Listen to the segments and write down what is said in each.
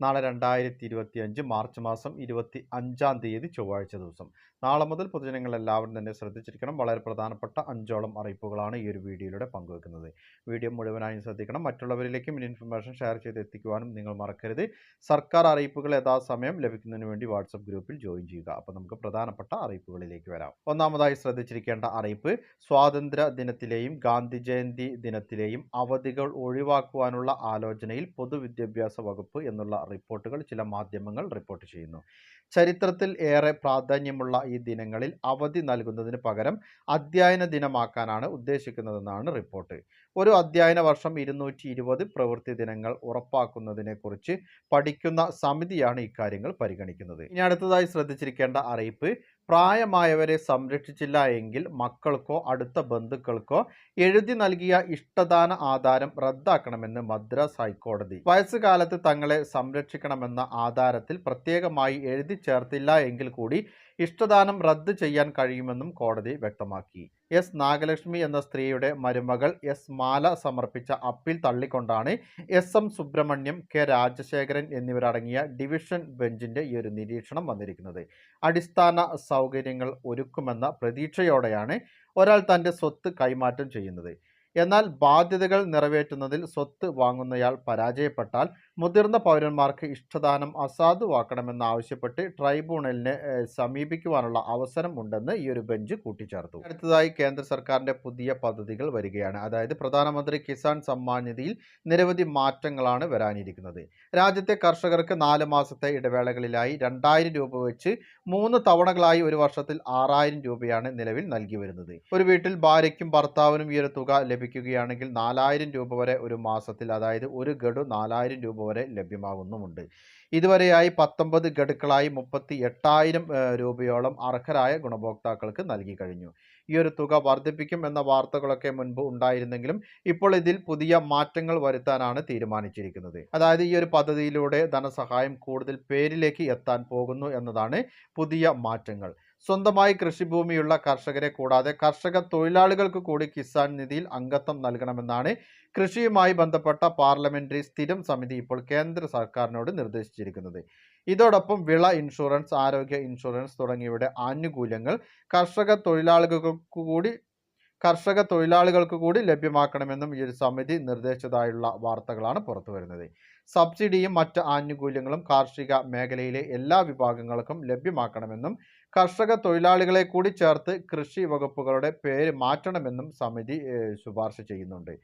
നാളെ രണ്ടായിരത്തി ഇരുപത്തി അഞ്ച് മാർച്ച് മാസം ഇരുപത്തി അഞ്ചാം തീയതി ചൊവ്വാഴ്ച ദിവസം. നാളെ മുതൽ പൊതുജനങ്ങൾ എല്ലാവരും തന്നെ ശ്രദ്ധിച്ചിരിക്കണം. വളരെ പ്രധാനപ്പെട്ട അഞ്ചോളം അറിയിപ്പുകളാണ് ഈ ഒരു വീഡിയോയിലൂടെ പങ്കുവെക്കുന്നത്. വീഡിയോ മുഴുവനായും ശ്രദ്ധിക്കണം. മറ്റുള്ളവരിലേക്കും ഈ ഇൻഫർമേഷൻ ഷെയർ ചെയ്ത് എത്തിക്കുവാനും നിങ്ങൾ മറക്കരുത്. സർക്കാർ അറിയിപ്പുകൾ യഥാസമയം ലഭിക്കുന്നതിന് വേണ്ടി വാട്സപ്പ് ഗ്രൂപ്പിൽ ജോയിൻ ചെയ്യുക. അപ്പോൾ നമുക്ക് പ്രധാനപ്പെട്ട അറിയിപ്പുകളിലേക്ക് വരാം. ഒന്നാമതായി ശ്രദ്ധിച്ചിരിക്കേണ്ട അറിയിപ്പ് സ്വാതന്ത്ര്യ ദിനത്തിലെയും ഗാന്ധി ജയന്തി ദിനത്തിലെയും അവധികൾ ഒഴിവാക്കുവാനുള്ള ആലോചനയിൽ പൊതുവിദ്യാഭ്യാസ വകുപ്പ് എന്നുള്ള റിപ്പോർട്ടുകൾ ചില മാധ്യമങ്ങൾ റിപ്പോർട്ട് ചെയ്യുന്നു. ചരിത്രത്തിൽ ഏറെ പ്രാധാന്യമുള്ള ഈ ദിനങ്ങളിൽ അവധി നൽകുന്നതിന് പകരം അധ്യയന ദിനമാക്കാനാണ് ഉദ്ദേശിക്കുന്നതെന്നാണ് റിപ്പോർട്ട്. ഒരു അധ്യയന വർഷം ഇരുന്നൂറ്റി ഇരുപത് പ്രവൃത്തി ദിനങ്ങൾ ഉറപ്പാക്കുന്നതിനെക്കുറിച്ച് പഠിക്കുന്ന സമിതിയാണ് ഇക്കാര്യങ്ങൾ പരിഗണിക്കുന്നത്. ഇനി അടുത്തതായി ശ്രദ്ധിച്ചിരിക്കേണ്ട അറിയിപ്പ് പ്രായമായവരെ സംരക്ഷിച്ചില്ല എങ്കിൽ മക്കൾക്കോ അടുത്ത ബന്ധുക്കൾക്കോ എഴുതി നൽകിയ ഇഷ്ടദാന ആധാരം റദ്ദാക്കണമെന്ന് മദ്രാസ് ഹൈക്കോടതി. വയസ്സുകാലത്ത് തങ്ങളെ സംരക്ഷിക്കണമെന്ന ആധാരത്തിൽ പ്രത്യേകമായി എഴുതി ചേർത്തില്ല എങ്കിൽ കൂടി ഇഷ്ടദാനം റദ്ദ് ചെയ്യാൻ കഴിയുമെന്നും കോടതി വ്യക്തമാക്കി. എസ് നാഗലക്ഷ്മി എന്ന സ്ത്രീയുടെ മരുമകൾ എസ് മാല സമർപ്പിച്ച appeal തള്ളിക്കൊണ്ടാണ് S M Subrahmanyam K Rajasekharan എന്നിവരടങ്ങിയ ഡിവിഷൻ ബെഞ്ചിന്റെ ഈ ഒരു നിരീക്ഷണം വന്നിരിക്കുന്നത്. അടിസ്ഥാന സൗകര്യങ്ങൾ ഒരുക്കുമെന്ന പ്രതീക്ഷയോടെയാണ് ഒരാൾ തന്റെ സ്വത്ത് കൈമാറ്റം ചെയ്യുന്നത്. എന്നാൽ ബാധ്യതകൾ നിറവേറ്റുന്നതിൽ സ്വത്ത് വാങ്ങുന്നയാൾ പരാജയപ്പെട്ടാൽ മുതിർന്ന പൗരന്മാർക്ക് ഇഷ്ടദാനം അസാധുവാക്കണമെന്നാവശ്യപ്പെട്ട് ട്രൈബ്യൂണലിനെ സമീപിക്കുവാനുള്ള അവസരം ഉണ്ടെന്ന് ഈ ഒരു ബെഞ്ച് കൂട്ടിച്ചേർത്തു. അടുത്തതായി കേന്ദ്ര സർക്കാരിന്റെ പുതിയ പദ്ധതികൾ വരികയാണ്. അതായത് പ്രധാനമന്ത്രി കിസാൻ സമ്മാൻ നിധിയിൽ നിരവധി മാറ്റങ്ങളാണ് വരാനിരിക്കുന്നത്. രാജ്യത്തെ കർഷകർക്ക് നാല് മാസത്തെ ഇടവേളകളിലായി രണ്ടായിരം രൂപ വെച്ച് മൂന്ന് തവണകളായി ഒരു വർഷത്തിൽ ആറായിരം രൂപയാണ് നിലവിൽ നൽകി വരുന്നത്. ഒരു വീട്ടിൽ ഭാര്യയ്ക്കും ഭർത്താവിനും ഈ ഒരു തുക ലഭിക്കുകയാണെങ്കിൽ നാലായിരം രൂപ വരെ ഒരു മാസത്തിൽ അതായത് ഒരു ഗഡു നാലായിരം രൂപ വരെ ലഭ്യമാകുന്നുമുണ്ട്. ഇതുവരെയായി പത്തൊമ്പത് ഗഡുക്കളായി മുപ്പത്തി എട്ടായിരം രൂപയോളം അർഹരായ ഗുണഭോക്താക്കൾക്ക് നൽകി കഴിഞ്ഞു. ഈ ഒരു തുക വർദ്ധിപ്പിക്കും എന്ന വാർത്തകളൊക്കെ മുൻപ് ഉണ്ടായിരുന്നെങ്കിലും ഇപ്പോൾ ഇതിൽ പുതിയ മാറ്റങ്ങൾ വരുത്താനാണ് തീരുമാനിച്ചിരിക്കുന്നത്. അതായത് ഈ ഒരു പദ്ധതിയിലൂടെ ധനസഹായം കൂടുതൽ പേരിലേക്ക് എത്താൻ പോകുന്നു എന്നതാണ് പുതിയ മാറ്റങ്ങൾ. സ്വന്തമായി കൃഷിഭൂമിയുള്ള കർഷകരെ കൂടാതെ കർഷക തൊഴിലാളികൾക്ക് കൂടി കിസാൻ നിധിയിൽ അംഗത്വം നൽകണമെന്നാണ് കൃഷിയുമായി ബന്ധപ്പെട്ട പാർലമെന്ററി സ്ഥിരം സമിതി ഇപ്പോൾ കേന്ദ്ര സർക്കാരിനോട് നിർദ്ദേശിച്ചിരിക്കുന്നത്. ഇതോടൊപ്പം വിള ഇൻഷുറൻസ് ആരോഗ്യ ഇൻഷുറൻസ് തുടങ്ങിയവയുടെ ആനുകൂല്യങ്ങൾ കർഷക തൊഴിലാളികൾക്ക് കൂടി കർഷക തൊഴിലാളികൾക്ക് കൂടി ലഭ്യമാക്കണമെന്നും ഈ ഒരു സമിതി നിർദ്ദേശിച്ചതായുള്ള വാർത്തകളാണ് പുറത്തു വരുന്നത്. സബ്സിഡിയും മറ്റ് ആനുകൂല്യങ്ങളും കാർഷിക മേഖലയിലെ എല്ലാ വിഭാഗങ്ങൾക്കും ലഭ്യമാക്കണമെന്നും കർഷക തൊഴിലാളികളെ കൂടി ചേർത്ത് കൃഷി വകുപ്പുകളുടെ പേര് മാറ്റണമെന്നും സമിതി ശുപാർശ ചെയ്യുന്നുണ്ട്.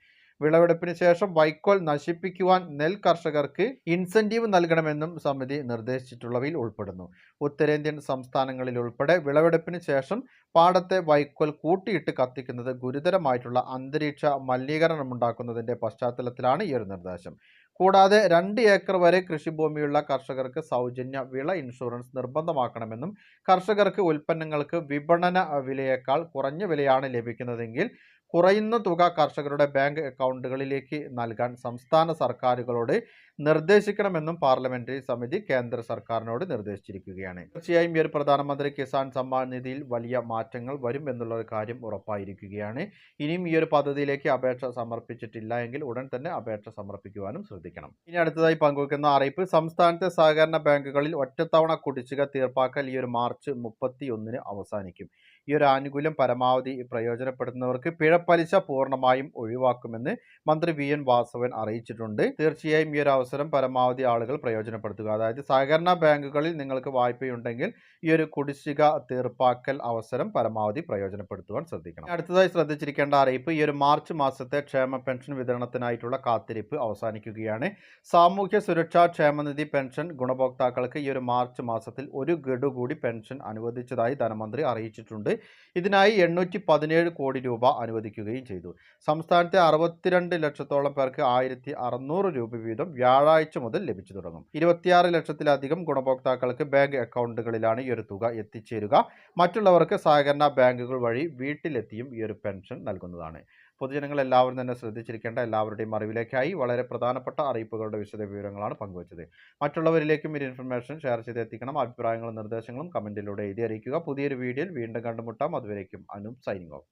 വിളവെടുപ്പിന് ശേഷം വൈക്കോൽ നശിപ്പിക്കുവാൻ നെൽ കർഷകർക്ക് ഇൻസെന്റീവ് നൽകണമെന്നും സമിതി നിർദ്ദേശിച്ചിട്ടുള്ളവയിൽ ഉൾപ്പെടുന്നു. ഉത്തരേന്ത്യൻ സംസ്ഥാനങ്ങളിൽ ഉൾപ്പെടെ വിളവെടുപ്പിന് ശേഷം പാടത്തെ വൈക്കോൽ കൂട്ടിയിട്ട് കത്തിക്കുന്നത് ഗുരുതരമായിട്ടുള്ള അന്തരീക്ഷ മലിനീകരണമുണ്ടാക്കുന്നതിന്റെ പശ്ചാത്തലത്തിലാണ് ഈ ഒരു നിർദ്ദേശം. കൂടാതെ രണ്ട് ഏക്കർ വരെ കൃഷിഭൂമിയുള്ള കർഷകർക്ക് സൗജന്യ വിള ഇൻഷുറൻസ് നിർബന്ധമാക്കണമെന്നും കർഷകർക്ക് ഉൽപ്പന്നങ്ങൾക്ക് വിപണന വിലയേക്കാൾ കുറഞ്ഞ വിലയാണ് ലഭിക്കുന്നതെങ്കിൽ കുറയുന്ന തുക കർഷകരുടെ ബാങ്ക് അക്കൗണ്ടുകളിലേക്ക് നൽകാൻ സംസ്ഥാന സർക്കാരുകളോട് നിർദ്ദേശിക്കണമെന്നും പാർലമെന്ററി സമിതി കേന്ദ്ര സർക്കാരിനോട് നിർദ്ദേശിച്ചിരിക്കുകയാണ്. തീർച്ചയായും ഈ ഒരു പ്രധാനമന്ത്രി കിസാൻ സമ്മാൻ നിധിയിൽ വലിയ മാറ്റങ്ങൾ വരും എന്നുള്ള ഒരു കാര്യം ഉറപ്പായിരിക്കുകയാണ്. ഇനിയും ഈ ഒരു പദ്ധതിയിലേക്ക് അപേക്ഷ സമർപ്പിച്ചിട്ടില്ല എങ്കിൽ ഉടൻ തന്നെ അപേക്ഷ സമർപ്പിക്കുവാനും ശ്രദ്ധിക്കണം. ഇനി അടുത്തതായി പങ്കുവയ്ക്കുന്ന അറിയിപ്പ്. സംസ്ഥാനത്തെ സഹകരണ ബാങ്കുകളിൽ ഒറ്റത്തവണ കുടിശ്ശിക തീർപ്പാക്കൽ ഈ ഒരു മാർച്ച് മുപ്പത്തി ഒന്നിന് അവസാനിക്കും. ഈ ഒരു ആനുകൂല്യം പരമാവധി പ്രയോജനപ്പെടുത്തുന്നവർക്ക് പിഴപ്പലിശ പൂർണമായും ഒഴിവാക്കുമെന്ന് മന്ത്രി വി. എൻ. വാസവൻ അറിയിച്ചിട്ടുണ്ട്. തീർച്ചയായും ഈ ഒരു അവസരം പരമാവധി ആളുകൾ പ്രയോജനപ്പെടുത്തുക. അതായത് സഹകരണ ബാങ്കുകളിൽ നിങ്ങൾക്ക് വായ്പയുണ്ടെങ്കിൽ ഈ ഒരു കുടിശ്ശിക തീർപ്പാക്കൽ അവസരം പരമാവധി പ്രയോജനപ്പെടുത്തുവാൻ ശ്രദ്ധിക്കണം. അടുത്തതായി ശ്രദ്ധിച്ചിരിക്കേണ്ട അറിയിപ്പ് ഈ ഒരു മാർച്ച് മാസത്തെ ക്ഷേമ പെൻഷൻ വിതരണത്തിനായിട്ടുള്ള കാത്തിരിപ്പ് അവസാനിക്കുകയാണ്. സാമൂഹ്യ സുരക്ഷാ ക്ഷേമനിധി പെൻഷൻ ഗുണഭോക്താക്കൾക്ക് ഈ ഒരു മാർച്ച് മാസത്തിൽ ഒരു ഗഡു കൂടി പെൻഷൻ അനുവദിച്ചതായി ധനമന്ത്രി അറിയിച്ചിട്ടുണ്ട്. ഇതിനായി എണ്ണൂറ്റി പതിനേഴ് കോടി രൂപ അനുവദിക്കുകയും ചെയ്തു. സംസ്ഥാനത്തെ അറുപത്തിരണ്ട് ലക്ഷത്തോളം പേർക്ക് ആയിരത്തി അറുന്നൂറ് രൂപ വീതം വ്യാഴാഴ്ച മുതൽ ലഭിച്ചു തുടങ്ങും. ഇരുപത്തിയാറ് ലക്ഷത്തിലധികം ഗുണഭോക്താക്കൾക്ക് ബാങ്ക് അക്കൗണ്ടുകളിലാണ് ഈ ഒരു തുക എത്തിച്ചേരുക. മറ്റുള്ളവർക്ക് സഹകരണ ബാങ്കുകൾ വഴി വീട്ടിലെത്തിയും ഈ ഒരു പെൻഷൻ നൽകുന്നതാണ്. പൊതുജനങ്ങൾ എല്ലാവരും തന്നെ ശ്രദ്ധിച്ചിരിക്കേണ്ട എല്ലാവരുടെയും അറിവിലേക്കായി വളരെ പ്രധാനപ്പെട്ട അറിയിപ്പുകളുടെ വിശദ വിവരങ്ങളാണ് പങ്കുവച്ചത്. മറ്റുള്ളവരിലേക്കും ഈ ഇൻഫർമേഷൻ ഷെയർ ചെയ്ത് എത്തിക്കണം അഭിപ്രായങ്ങളും നിർദ്ദേശങ്ങളും കമന്റിലൂടെ എഴുതി അറിയിക്കുക. പുതിയൊരു വീഡിയോയിൽ വീണ്ടും കണ്ടുമുട്ടാം. അതുവരേക്കും അനും സൈനിങ് ഓഫ്